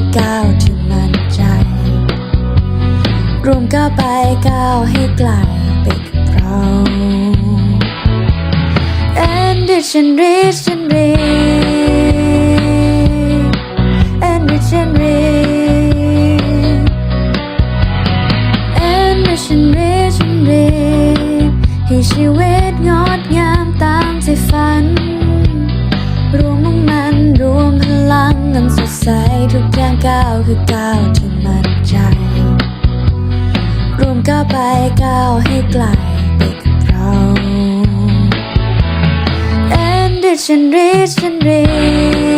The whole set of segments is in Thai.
คือก้าวที่มั่นใจ รวมก้าวไปก้าวให้ไกลไปกับเรา And it's and reach and reach and reach and reach and reach and reach and reach ให้ชีวิตงดงามตามที่ฝัน คือก้าวที่มั่นใจรวมก้าวไปก้าวให้ไกลไปกับเรา And it can reach and reach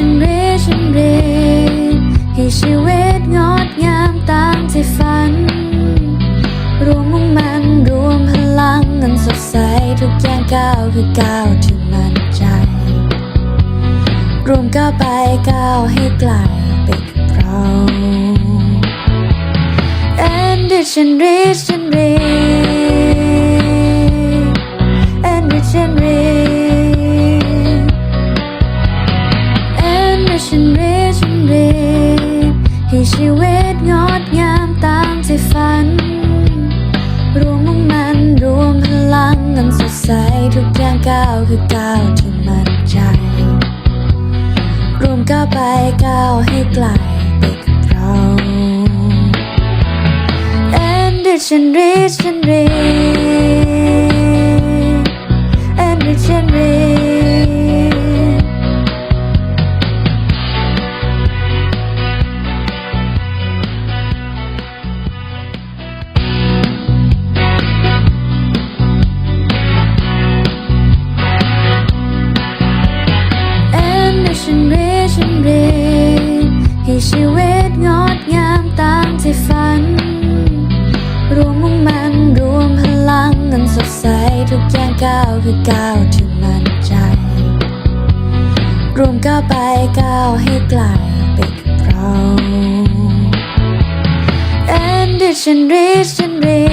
And it can reach and reach ให้ชีวิตงดงามตามที่ฝัน รวมมุ่งมันรวมพลังเงินสดใสทุกอย่างก้าวคือก้าวที่มั่นใจ รวมก้าวไปก้าวให้ไกลไปกับเรา And it can reach and reach generation, generation. ใสทุกอย่างก้าวคือก้าวที่มั่นใจรวมก้าวไปก้าวให้ไกลไปกับเรา And it's and rich and rich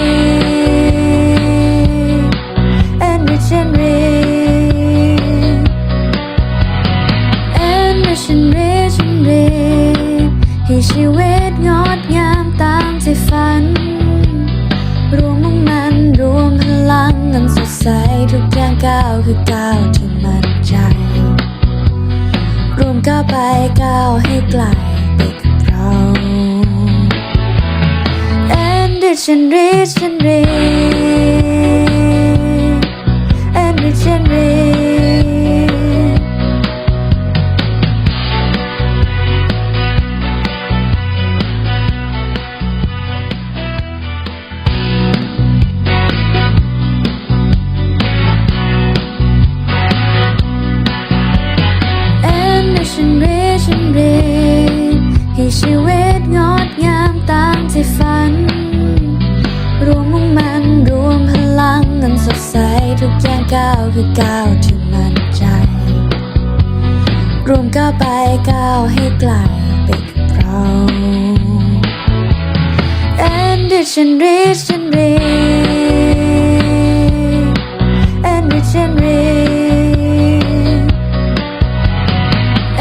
And rich and rich And rich and rich and rich ให้ชีวิตงดงามตามที่ฝัน ลังเงินสดใสทุกอย่างก้าวคือก้าวที่มั่นใจรวมก้าวไปก้าวให้ไกลไปกับเรา And it can reach and reach ก้าวคือก้าวที่มั่นใจ รวมก้าวไปก้าวให้ไกลไปกับเรา And it can reach and reach and reach and reach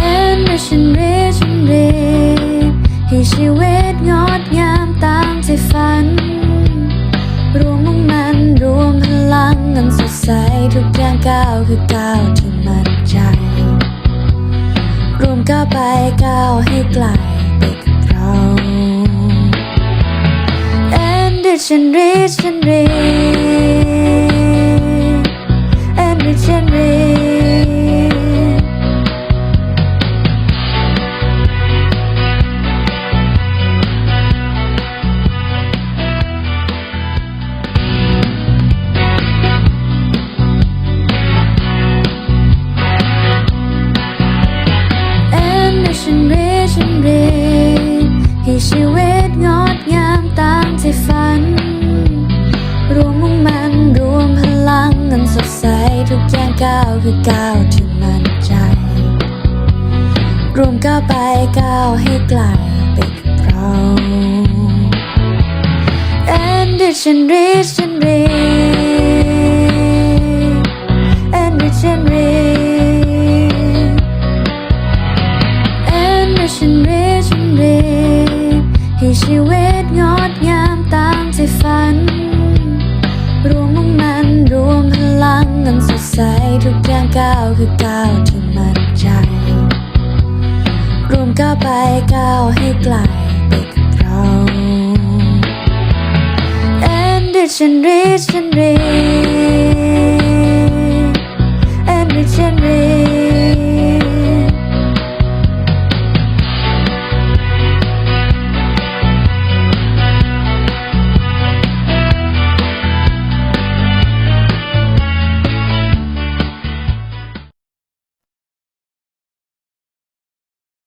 and reach and reach and reach ให้ชีวิตงดงามตามที่ฝัน ใสทุกอย่างก้าวคือก้าวที่มั่นใจรวมก้าวไปก้าวให้ไกลไปกับเรา And it can reach and reach ชีวิตงดงามตามที่ฝัน รวมมุ่งมันรวมพลังอันสดใสทุกอย่างก้าวคือก้าวถึงมั่นใจ รวมก้าวไปก้าวให้ไกลไปกับเรา and it's and rich and rich ให้ชีวิตงดงามตามที่ฝัน รวมมุ่งมันรวมพลังนั้นสดใสทุกอย่างก้าวคือก้าวที่มั่นใจ รวมก้าวไปก้าวให้ไกลไปกับเรา And it's and rich and rich And it's and rich